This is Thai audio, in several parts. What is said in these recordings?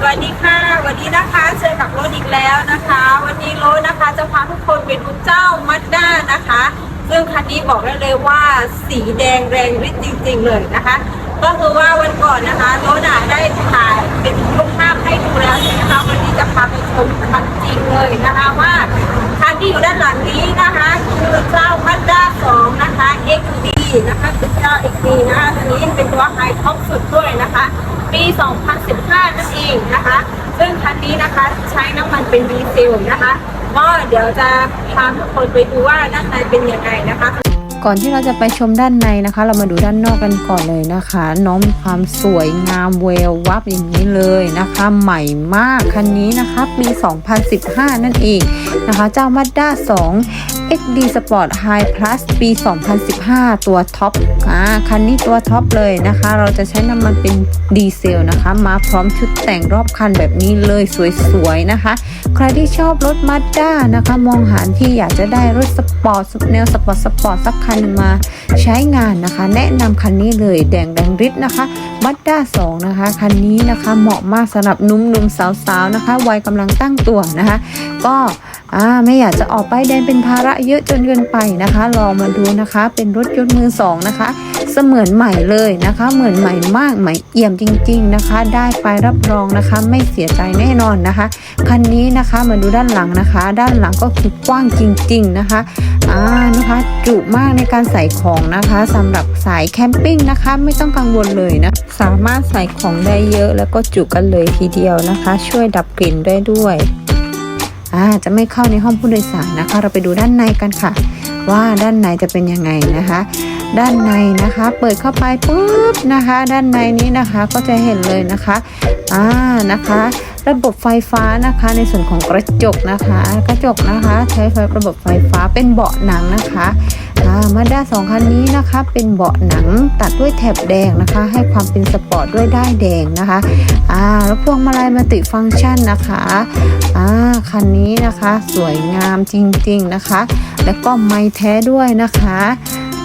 สวัสดีค่ะ วันนี้นะคะเจอกับโรถอีกแล้วนะคะ วันนี้โรถนะคะจะพาทุกคนไปดูเจ้ามัดด้านะคะ ซึ่งคันนี้บอกได้เลยว่าสีแดงแรงฤทธิ์จริง ๆ เลยนะคะ ก็คือว่าวันก่อนนะคะโรถอะได้ถ่ายเป็นรูปภาพให้ดูแล้วนะคะวันนี้จะพาไปชมคันจริงเลยนะคะว่าคันที่อยู่ด้านหลังนี้นะคะ คือเจ้ามัดด้า2นะคะ XD นะคะเป็นเจ้า XD นะคะตัวนี้เป็นตัวไฮท็อปสุดด้วยนะคะ ปี 2015 นั่นเองนะคะ ซึ่งคันนี้นะคะใช้น้ำมันเป็นดีเซลนะคะก็เดี๋ยวจะพาทุกคนไปดูว่าด้านในเป็นยังไงนะคะก่อนที่เราจะไปชมด้านในนะคะ เรามาดูด้านนอกกันก่อนเลยนะคะ น้องมีความสวยงามเวลวับอย่างนี้เลยนะคะ ใหม่มากคันนี้นะคะปี 2015 นั่นเองนะคะ เจ้า Mazda 2 XD Sport High Plus ปี 2015 ตัวท็อปอ่าคันนี้ตัวท็อปเลยนะคะ เราจะใช้น้ำมันเป็นดีเซลนะคะ มาพร้อมชุดแต่งรอบคันแบบนี้เลยสวยๆนะคะ ใครที่ชอบรถ Mazda นะคะ มองหาที่อยากจะได้รถสปอร์ตแนวสปอร์ตสปอร์ตสักคันมาใช้งานนะคะ แนะนำคันนี้เลยแดงแดงริดนะคะ Mazda 2นะคะ คันนี้นะคะเหมาะมากสำหรับนุ่มๆสาวๆนะคะวัยกำลังตั้งตัวนะคะ ก็ อ่าไม่อยากจะออกไปแดนเป็นภาระเยอะจนเกินไปนะคะ ลองมาดูนะคะ เป็นรถยนต์มือสองนะคะ เสมือนใหม่เลยนะคะ เหมือนใหม่มากใหม่เอี่ยมจริง ๆนะคะ ได้ไปรับรองนะคะ ไม่เสียใจแน่นอนนะคะคันนี้นะคะมาดูด้านหลังนะคะ ด้านหลังก็คือกว้างจริง ๆนะคะอ่านะคะจุมากในการใส่ของนะคะสำหรับสายแคมปิ้งนะคะ ไม่ต้องกังวลเลยนะสามารถใส่ของได้เยอะแล้วก็จุกันเลยทีเดียวนะคะ ช่วยดับกลิ่นได้ด้วย จะไม่เข้าในห้องผู้โดยสารนะคะ เราไปดูด้านในกันค่ะ ว่าด้านในจะเป็นยังไงนะคะ ด้านในนะคะ เปิดเข้าไปปุ๊บนะคะ ด้านในนี้นะคะก็จะเห็นเลยนะคะอ่านะคะ ระบบไฟฟ้านะคะในส่วนของกระจกนะคะ กระจกนะคะ ใช้ไฟระบบไฟฟ้าเป็นเบาะหนังนะคะ มาด้าสองคันนี้นะคะเป็นเบาะหนังตัดด้วยแถบแดงนะคะ ให้ความเป็นสปอร์ตด้วยด้ายแดงนะคะอ่าแล้วพวงมาลัยมัลติฟังก์ชันนะคะอ่าคันนี้นะคะสวยงามจริงๆนะคะ แล้วก็ไม้แท้ด้วยนะคะ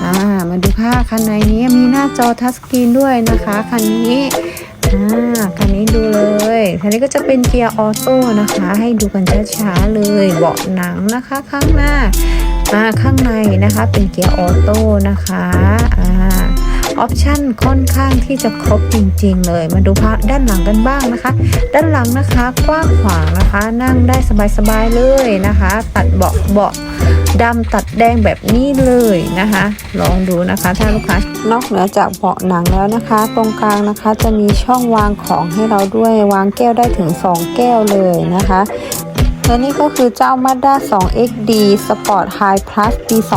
อ่ามาดูค่ะคันในนี้มีหน้าจอทัชสกรีนด้วยนะคะคันนี้อ่าคันนี้ดูเลยคันนี้ก็จะเป็นเกียร์ออโต้นะคะ ให้ดูกันช้าๆเลยเบาะหนังนะคะข้างหน้า อ่าข้างในนะคะเป็นเกียร์ออโต้นะคะอ่าออปชั่นค่อนข้างที่จะครบจริง ๆ เลย มาดูภาพด้านหลังกันบ้างนะคะ ด้านหลังนะคะกว้างขวางนะคะ นั่งได้สบายๆเลยนะคะ ตัดเบาะเบาะดำตัดแดงแบบนี้เลยนะคะ ลองดูนะคะถ้าลูกค้านอกเหนือจากเบาะหนังแล้วนะคะ ตรงกลางนะคะจะมีช่องวางของให้เราด้วยวางแก้วได้ถึง 2 แก้วเลยนะคะ และนี่ก็คือเจ้า Mazda 2 XD Sport High Plus ปี 2015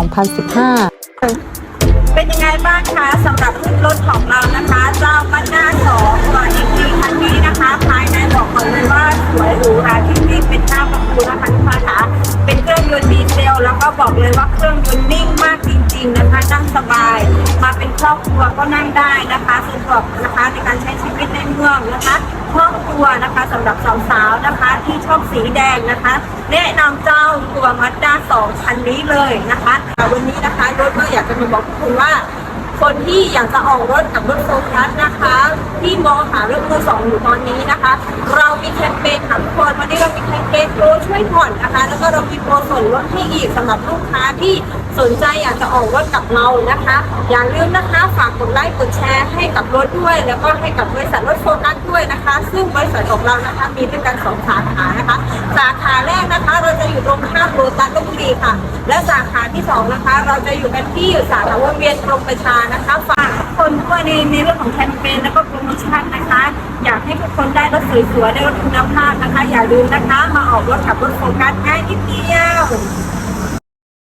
เป็นยังไงบ้างคะสำหรับรถของเรานะคะ เจ้ามัดด้าสองตัวเอ็กซ์คันนี้นะคะ ภายในบอกก่อนเลยว่าสวยหรูหราจริงๆเป็นหน้าประตูนะคะทุกท่านคะเป็นเครื่องยนต์ดีเซล แล้วก็บอกเลยว่าเครื่องยนต์นิ่งมากจริง ๆ นะคะ นั่งสบาย มาเป็นครอบครัวก็นั่งได้นะคะสะดวกนะคะในการใช้ชีวิตในเมืองนะคะครอบครัวนะคะสำหรับสาว ที่ชอบสีแดงนะคะ แนะนำเจ้าตัวมัดด้าสองคันนี้เลยนะคะอ่วันนี้นะคะรถก็อยากจะมาบอกคุณว่า คนที่อยากจะออกรถกับรถโฟกัสนะคะ ที่มองหารถมือสองอยู่ตอนนี้นะคะ เรามีแคมเปญค่ะทุกคนวันนี้เรามีแคมเปญโปรช่วยผ่อนนะคะ แล้วก็เรามีโปรส่วนลดที่อีกสำหรับลูกค้าที่สนใจอยากจะออกรถกับเรานะคะ อย่าลืมนะคะฝากกดไลค์กดแชร์ให้กับรถด้วย แล้วก็ให้กับบริษัทรถโฟกัสด้วยนะคะ ซึ่งบริษัทของเรานะคะมีด้วยกันสองสาขานะคะ สาขาแรกนะคะ เราจะอยู่ตรงข้ามโรตัสลพบุรีค่ะ และสาขาที่สองนะคะ เราจะอยู่กันที่สาขาวงเวียนกรมประชานะคะฝากทุกคนด้วยในในเรื่องของแคมเปญแล้วก็โปรโมชั่นนะคะ อยากให้ทุกคนได้รถสวยๆได้รถคุณภาพนะคะ อย่าลืมนะคะ มาออกรถขับรถโฟกัสง่ายนิดเดียว